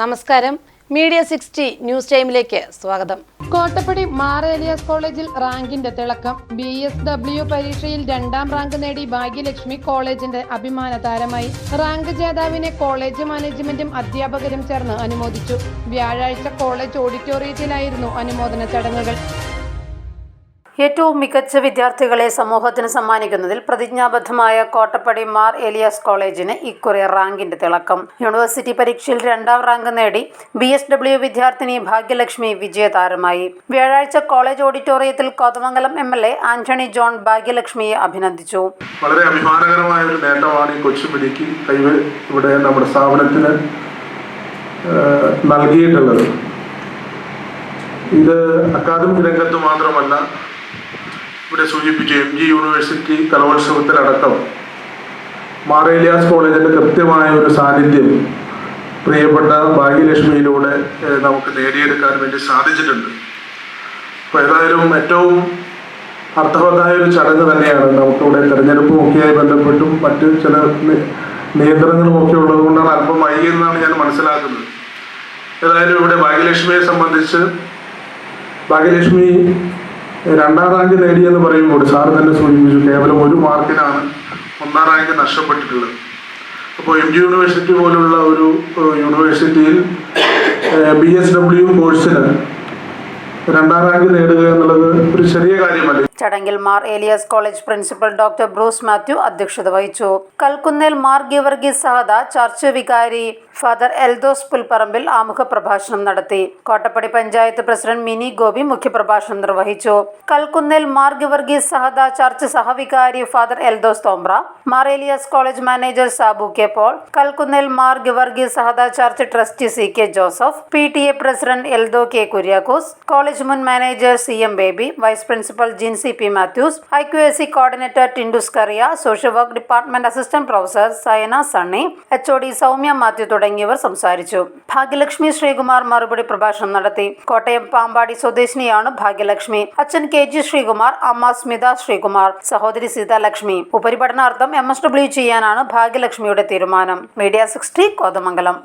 നമസ്കാരം. Media sixty news ടൈമിലേക്ക് സ്വാഗതം. കോട്ടപ്പടി മാർ ഏലിയാസ് കോളേജിൽ റാങ്കിന്റെ തിളക്കം. ബി എസ് ഡബ്ല്യു പരീക്ഷയിൽ രണ്ടാം റാങ്ക് നേടി ഭാഗ്യലക്ഷ്മി കോളേജിന്റെ അഭിമാന താരമായി. റാങ്ക് ജേതാവിനെ കോളേജ് മാനേജ്മെന്റും അധ്യാപകരും ചേർന്ന് അനുമോദിച്ചു. വ്യാഴാഴ്ച കോളേജ് ഓഡിറ്റോറിയത്തിലായിരുന്നു അനുമോദന ചടങ്ങുകൾ. ഏറ്റവും മികച്ച വിദ്യാർത്ഥികളെ സമൂഹത്തിന് സമ്മാനിക്കുന്നതിൽ പ്രതിജ്ഞാബദ്ധമായ കോട്ടപ്പടി മാർ എലിയാസ് കോളേജിന് ഇക്കുറി റാങ്കിന്റെ തിളക്കം. യൂണിവേഴ്സിറ്റി പരീക്ഷയിൽ രണ്ടാം റാങ്ക് നേടി ബി എസ് ഡബ്ല്യു വിദ്യാർത്ഥിനി ഭാഗ്യലക്ഷ്മി വിജയതാരമായി. വ്യാഴാഴ്ച കോളേജ് ഓഡിറ്റോറിയത്തിൽ Kothamangalam M L A Antony John ഭാഗ്യലക്ഷ്മിയെ അഭിനന്ദിച്ചു. വളരെ അഭിമാനകരമായ ഒരു നേട്ടമാണ് ഈ കൊച്ചുപിടിക്ക് കൈവ ഇവിടെ നമ്മുടെ സ്ഥാപനത്തിന് നൽകിയിട്ടുള്ളത്. ഇത് അക്കാദമിക് രംഗത്ത് മാത്രമല്ല ഇവിടെ സൂചിപ്പിച്ചു എം ജി യൂണിവേഴ്സിറ്റി കലോത്സവത്തിലടക്കം മാറേലിയാസ് കോളേജിന്റെ കൃത്യമായ ഒരു സാന്നിധ്യം പ്രിയപ്പെട്ട ഭാഗ്യലക്ഷ്മിയിലൂടെ നമുക്ക് നേടിയെടുക്കാൻ വേണ്ടി സാധിച്ചിട്ടുണ്ട്. അപ്പോൾ ഏതായാലും ഏറ്റവും അർത്ഥവത്തായ ഒരു ചടങ്ങ് തന്നെയാണ്. നമുക്കിവിടെ തെരഞ്ഞെടുപ്പും ഒക്കെയായി ബന്ധപ്പെട്ടും മറ്റ് ചില നിയന്ത്രണങ്ങളും ഒക്കെ ഉള്ളത് കൊണ്ടാണ് അല്പം വൈകിയെന്നാണ് ഞാൻ മനസ്സിലാക്കുന്നത്. ഏതായാലും ഇവിടെ ഭാഗ്യലക്ഷ്മിയെ സംബന്ധിച്ച് ഭാഗ്യലക്ഷ്മി രണ്ടാം റാങ്ക് നേടിയെന്ന് പറയുമ്പോൾ സാർ തന്നെ സൂചിപ്പിച്ചു കേവലം ഒരു മാർക്കിനാണ് ഒന്നാം റാങ്ക് നഷ്ടപ്പെട്ടിട്ടുള്ളത്. അപ്പോൾ എം ജി യൂണിവേഴ്സിറ്റി പോലുള്ള ഒരു യൂണിവേഴ്സിറ്റിയിൽ ബി എസ് ഡബ്ല്യു കോഴ്സിന് രണ്ടാം റാങ്ക് നേടുക എന്നുള്ളത് ഒരു ചെറിയ കാര്യമല്ല. ചടങ്ങിൽ Mar Elias college principal doctor Bruce Mathew അധ്യക്ഷത വഹിച്ചു. കൽക്കുന്നേൽ മാർ ഗിവർഗീസ് സഹദ ചർച്ച് വികാരി ഫാദർ എൽദോസ് പുൽപ്പറമ്പിൽ ആമുഖ പ്രഭാഷണം നടത്തി. കോട്ടപ്പടി പഞ്ചായത്ത് പ്രസിഡന്റ് മിനി ഗോപി മുഖ്യപ്രഭാഷണം നിർവഹിച്ചു. Kalkunnel Mar Geevarghese Sahada church സഹവികാരി father Eldhose Thombra Mar Elias college manager Sabu K Paul Kalkunnel Mar Geevarghese Sahada church trustee C K Joseph P T A president Eldho K Kuriakose college മുൻ manager C M Baby vice principal Jincy P Mathews I Q S C coordinator Tindus Kariya social work department assistant professor Sayana Sunny H O D Soumya Mathew തുടങ്ങിയവർ സംസാരിച്ചു. ഭാഗ്യലക്ഷ്മി ശ്രീകുമാർ മറുപടി പ്രഭാഷണം നടത്തി. കോട്ടയം പാമ്പാടി സ്വദേശിനിയാണ് ഭാഗ്യലക്ഷ്മി. അച്ഛൻ K G Sreekumar അമ്മ സ്മിത ശ്രീകുമാർ സഹോദരി സീതാലക്ഷ്മി ഉപരിപഠനാർത്ഥം എം എസ് ഡബ്ല്യു ചെയ്യാനാണ് ഭാഗ്യലക്ഷ്മിയുടെ തീരുമാനം. Media sixty Kothamangalam.